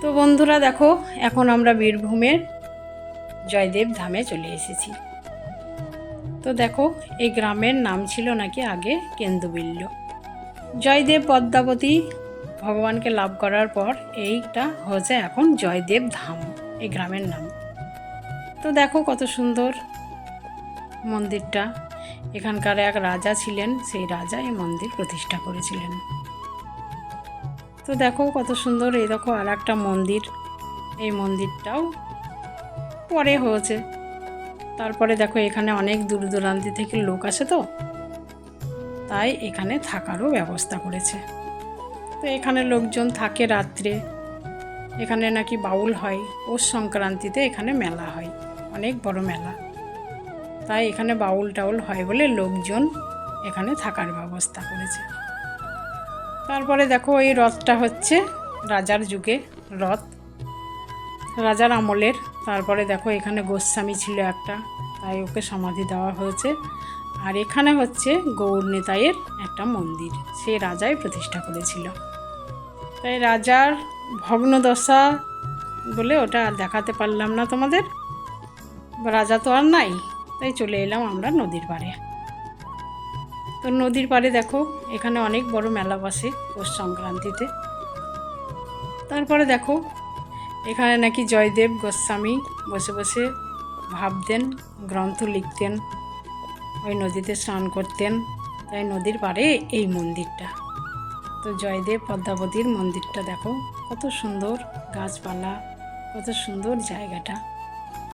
তো বন্ধুরা দেখো, এখন আমরা বীরভূমের জয়দেব ধামে চলে এসেছি। তো দেখো, এই গ্রামের নাম ছিল নাকি আগে কেন্দুবিল্ল। জয়দেব পদ্মাবতী ভগবানকে লাভ করার পর এইটা হয়েছে এখন জয়দেব ধাম, এই গ্রামের নাম। তো দেখো কত সুন্দর মন্দিরটা। এখানকার এক রাজা ছিলেন, সেই রাজা এই মন্দির প্রতিষ্ঠা করেছিলেন। তো দেখো কত সুন্দর এই দেখো আর একটা মন্দির। এই মন্দিরটাও পরে হয়েছে। তারপরে দেখো এখানে অনেক দূর দূরান্ত থেকে লোক আসে তো। তাই এখানে থাকারও ব্যবস্থা করেছে। তো এখানে লোকজন থাকে রাত্রে। এখানে নাকি বাউল হয়। পৌষ সংক্রান্তিতে এখানে মেলা হয়। অনেক বড় মেলা। তাই এখানে বাউল টাউল হয় বলে লোকজন এখানে থাকার ব্যবস্থা করেছে। তারপরে দেখো এই রথটা হচ্ছে রাজার যুগে রথ। রাজার আমলের। তারপরে দেখো এখানে গোস্বামী ছিল একটা, তাই ওকে সমাধি দেওয়া হয়েছে। আর এখানে হচ্ছে গৌর নেতায়ের একটা মন্দির, সে রাজাই প্রতিষ্ঠা করেছিল। তাই রাজার ভগ্নদশা বলে ওটা আর দেখাতে পারলাম না তোমাদের। রাজা তো আর নাই, তাই চলে এলাম আমরা নদীর পাড়ে। তো নদীর পাড়ে দেখো, এখানে অনেক বড় মেলা বসে পৌষ সংক্রান্তিতে। তারপরে দেখো, এখানে নাকি জয়দেব গোস্বামী বসে বসে ভাবতেন, গ্রন্থ লিখতেন, ওই নদীতে স্নান করতেন। তাই নদীর পাড়ে এই মন্দিরটা। তো জয়দেব পদ্মাবতীর মন্দিরটা দেখো, কত সুন্দর গাছপালা, কত সুন্দর জায়গাটা।